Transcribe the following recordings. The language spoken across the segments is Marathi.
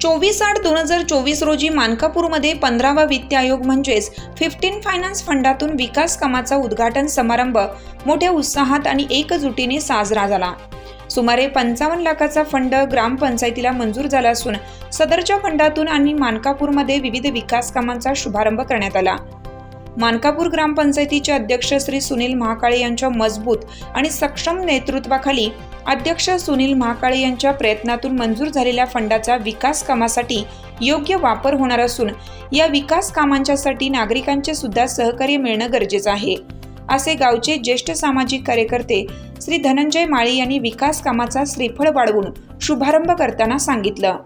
चोवीस आठ दोन हजार चोवीस रोजी मानकापूरमध्ये पंधरावा वित्त आयोग म्हणजेच फिफ्टीन फायनान्स फंडातून विकास कामाचा उद्घाटन समारंभ मोठ्या उत्साहात आणि एकजुटीने साजरा झाला. सुमारे पंचावन्न लाखाचा फंड ग्रामपंचायतीला मंजूर झाला असून सदरच्या फंडातून आणि मानकापूरमध्ये विविध विकास कामांचा शुभारंभ करण्यात आला. मानकापूर ग्रामपंचायतीचे अध्यक्ष श्री सुनील महाकाळे यांच्या मजबूत आणि सक्षम नेतृत्वाखाली अध्यक्ष सुनील महाकाळे यांच्या प्रयत्नातून मंजूर झालेल्या फंडाचा विकास कामासाठी योग्य वापर होणार असून या विकास कामांच्यासाठी नागरिकांचे सुद्धा सहकार्य मिळणं गरजेचं आहे. असे गावचे ज्येष्ठ सामाजिक कार्यकर्ते श्री धनंजय माळी यांनी विकास कामाचा श्रीफळ वाढवून शुभारंभ करताना सांगितलं.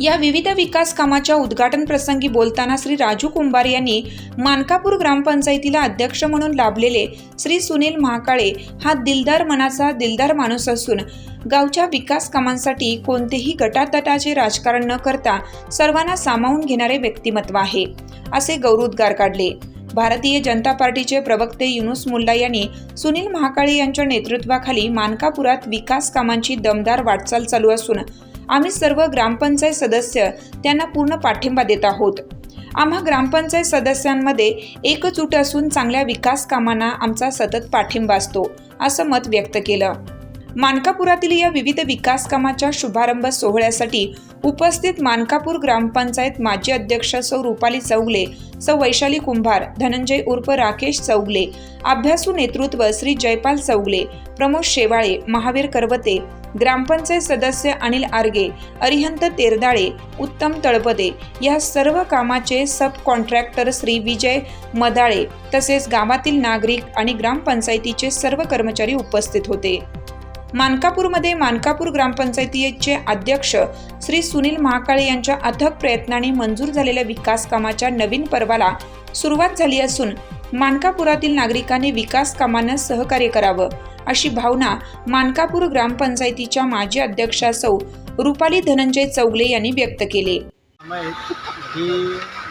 या विविध विकास कामाच्या उद्घाटन प्रसंगी बोलताना श्री राजू कुंभार यांनी मानकापूर ग्रामपंचायतीला अध्यक्ष म्हणून लाभलेले श्री सुनील महाकाळे हा दिलदार मनाचा दिलदार माणूस असून गावच्या विकास कामांसाठी कोणतेही गटातटाचे राजकारण न करता सर्वांना सामावून घेणारे व्यक्तिमत्व आहे असे गौरवोद्गार काढले. भारतीय जनता पार्टीचे प्रवक्ते युनुस मुल्ला यांनी सुनील महाकाळे यांच्या नेतृत्वाखाली मानकापुरात विकास कामांची दमदार वाटचाल चालू असून आम्ही सर्व ग्रामपंचायत सदस्य त्यांना पूर्ण पाठिंबा देत आहोत. आम्हा ग्रामपंचायत सदस्यांमध्ये एकजूट असून चांगल्या विकास कामांना आमचा सतत पाठिंबा असतो असं मत व्यक्त केलं. मानकापुरातील या विविध विकास कामाच्या शुभारंभ सोहळ्यासाठी उपस्थित मानकापूर ग्रामपंचायत माजी अध्यक्ष सौ रुपाली चौगले सौ वैशाली कुंभार धनंजय उर्फ राकेश चौगले अभ्यासू नेतृत्व श्री जयपाल चौगले प्रमोद शेवाळे महावीर करवते ग्रामपंचायत सदस्य अनिल आर्गे अरिहंत तेरदाळे उत्तम तळपदे या सर्व कामाचे सब कॉन्ट्रॅक्टर श्री विजय मदाळे तसेच गावातील नागरिक आणि ग्रामपंचायतीचे सर्व कर्मचारी उपस्थित होते. मानकापूरमध्ये मानकापूर ग्रामपंचायतीचे अध्यक्ष श्री सुनील महाकाळे यांच्या अथक प्रयत्नाने मंजूर झालेल्या विकास कामाच्या नवीन पर्वाला सुरुवात झाली असून मानकापुरातील नागरिकांनी विकास कामांना सहकार्य करावं अशी भावना मानकापूर ग्रामपंचायतीच्या माजी अध्यक्षा सौ रुपाली धनंजय चौगले यांनी व्यक्त केले. ही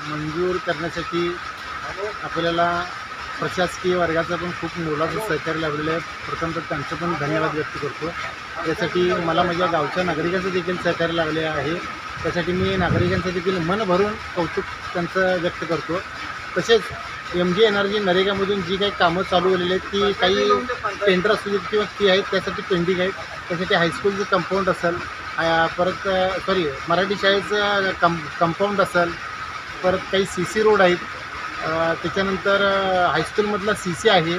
मंजूर करण्यासाठी आपल्याला प्रशासकीय वर्गाचं पण खूप मोलाचं सहकार्य लाभलेलं आहे. प्रथम तर त्यांचं पण धन्यवाद व्यक्त करतो. त्यासाठी मला माझ्या गावच्या नागरिकांचं देखील सहकार्य लाभले आहे. त्यासाठी मी नागरिकांचं देखील मन भरून कौतुक त्यांचं व्यक्त करतो. तसेच एम जी एनर्जी नरेगामधून जी काही कामं चालू झालेली आहेत ती काही टेंडर असू देत किंवा ती आहेत त्यासाठी पेंडिंग आहेत. त्यासाठी हायस्कूलचं कंपाऊंड असेल परत सॉरी मराठी शाळेचं कं कंपाऊंड असेल परत काही सी सी रोड आहेत त्याच्यानंतर हायस्कूलमधला सी सी आहे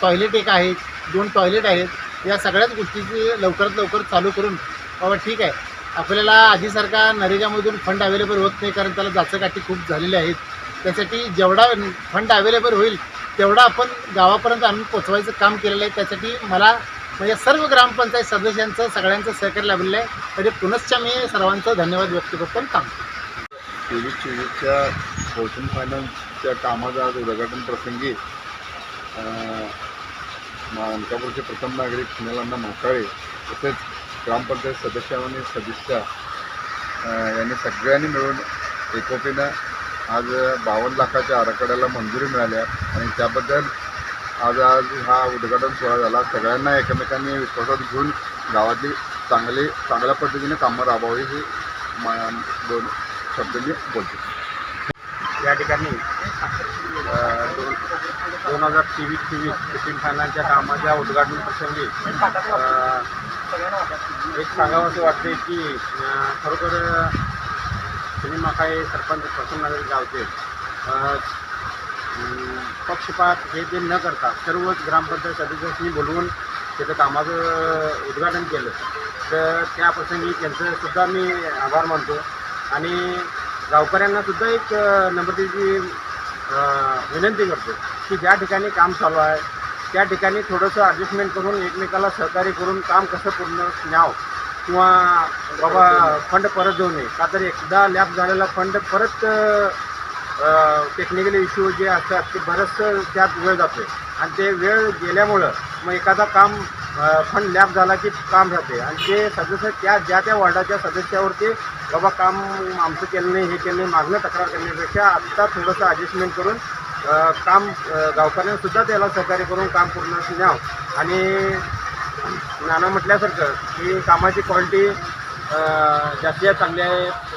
टॉयलेट एक आहे दोन टॉयलेट आहेत. या सगळ्याच गोष्टीची लवकरात लवकर चालू करून बाबा ठीक आहे. आपल्याला आधीसारखा नरेगामधून फंड अवेलेबल होत नाही कारण त्याला जाचकाठी खूप झालेले आहेत. त्यासाठी जेवढा फंड अवेलेबल होईल तेवढा आपण गावापर्यंत आणून पोचवायचं काम केलेलं आहे. त्यासाठी मला म्हणजे सर्व ग्रामपंचायत सदस्यांचं सगळ्यांचं सहकार्य लाभलेलं आहे. तरी पुनश्च मी सर्वांचं धन्यवाद व्यक्त करतो आणि काम चोवीस चोवीसच्या फायनान्स त्या कामाचा आज उद्घाटन प्रसंगी मानकापूरचे प्रथम नागरिक सुनीलांना म्हाकाळे तसेच ग्रामपंचायत सदस्य आणि सदस्या यांनी सगळ्यांनी मिळून एकोपीनं आज बावन्न लाखाच्या आराखड्याला मंजुरी मिळाल्या आणि त्याबद्दल आज आज हा उद्घाटन सोहळा झाला. सगळ्यांना एकमेकांनी विश्वासात घेऊन गावातली चांगली चांगल्या पद्धतीने कामं राबवावी ही मा दोन शब्द मी बोलतो. या ठिकाणी दोन हजार तेवीस चोवीस फिफ्टीन फायनान्सच्या कामाच्या उद्घाटन प्रसंगी एक सांगावं असं वाटते की खरोखर सिनेमा काय सरपंच प्रसन्न गावचे. पक्षपात हे ते न करता सर्वच ग्रामपंचायत सदस्यांनी बोलवून त्याचं कामाचं उद्घाटन केलं. तर त्या प्रसंगी मी आभार मानतो. आणि गावकऱ्यांना सुद्धा एक नम्रतेची विनंती करतो की ज्या ठिकाणी काम चालू आहे त्या ठिकाणी थोडंसं ॲडजस्टमेंट करून एकमेकाला सहकार्य करून काम कसं पूर्ण न्यावं किंवा बाबा फंड परत देऊ नये. का तर एकदा लॅप झालेला फंड परत टेक्निकल इश्यू जे असतात ते बरंचसं त्यात वेळ जातो आणि ते वेळ गेल्यामुळं मग एखादा काम फंड लॅप झाला की काम राहते. आणि ते सदस्य त्या ज्या त्या वॉर्डाच्या सदस्यावरती बाबा काम आमचं केलं नाही हे केलं नाही मागणं तक्रार करण्यापेक्षा आत्ता थोडंसं ॲडजस्टमेंट करून काम अ, गावकऱ्यांसुद्धा त्याला सहकार्य करून काम पूर्ण न्याव. आणि नाना म्हटल्यासारखं की कामाची क्वालिटी जास्तीत चांगल्या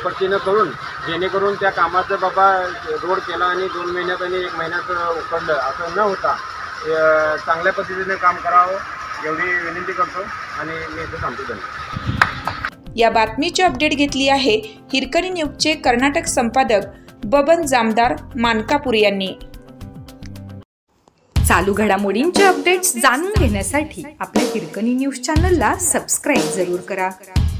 पद्धतीनं करून जेणेकरून त्या कामाचं बाबा रोड केला आणि दोन महिन्यात आणि एक महिन्यात उकडलं असं न होता चांगल्या पद्धतीने काम करावं एवढी विनंती करतो आणि मी इथं थांबतो. धन्यवाद. या बातमीची अपडेट घेतली आहे हिरकणी न्यूजचे कर्नाटक संपादक बबन जामदार मानकापूर यांनी. चालू घडामोडींचे अपडेट्स जाणून घेण्यासाठी आपल्या हिरकणी न्यूज चॅनलला सबस्क्राईब जरूर करा.